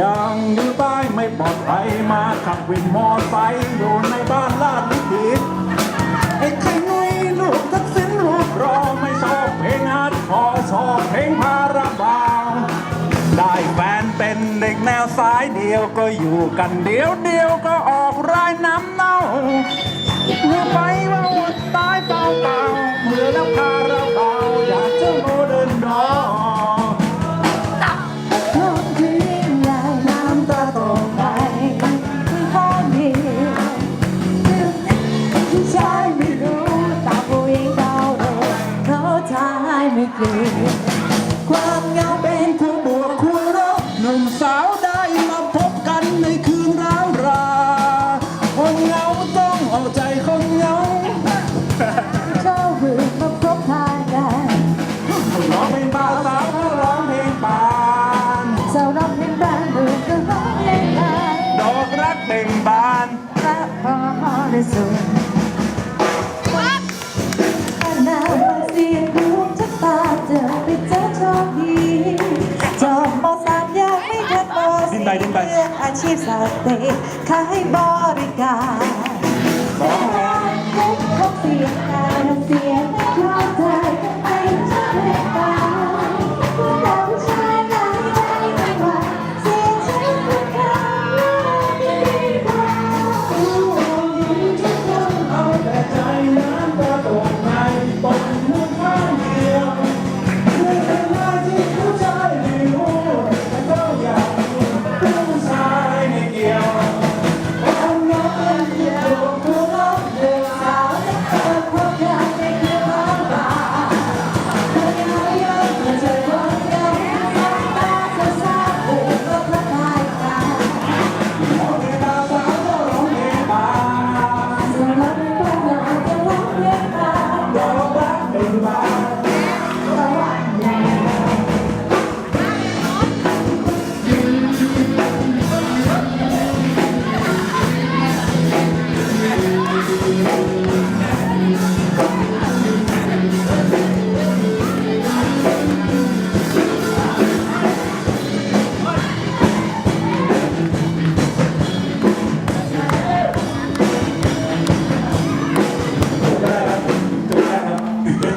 ยังอยู่ใต้ไม่ปลอดภัยมาขับวินมอไซค์อยู่ในบ้านลาดลิขิตไอ้ไข่นุ้ยลูกทักษิณรูปรอไม่ชอบเพลงอาร์ตคอร์ชอบเพลงพาราบาวได้แฟนเป็นเด็กแนวสายเดียวก็อยู่กันเดียวเดียวก็ออกรายน้ำเน่าเมื่อไปว่าอดตายเปล่าเปล่าเมื่อแล้วพา เกลียความเหงาเป็นคู่บวกคู่รักหนุ่มสาวได้มาพบกันในคืนร้าวราคนเหงาต้องเอาใจคนเหงาเจ้าหรือมาพบทายกันร้องเพลงบ่าสาวก็ร้องเพลงปานเจ้าร้องเพลงบ้านหรือก็ร้องเพลงบานดอกรักเบ่งบานและพอได้สุดข นมสี่ดิ้นไปดิ้นไปออาชีพสตว์ขายบริ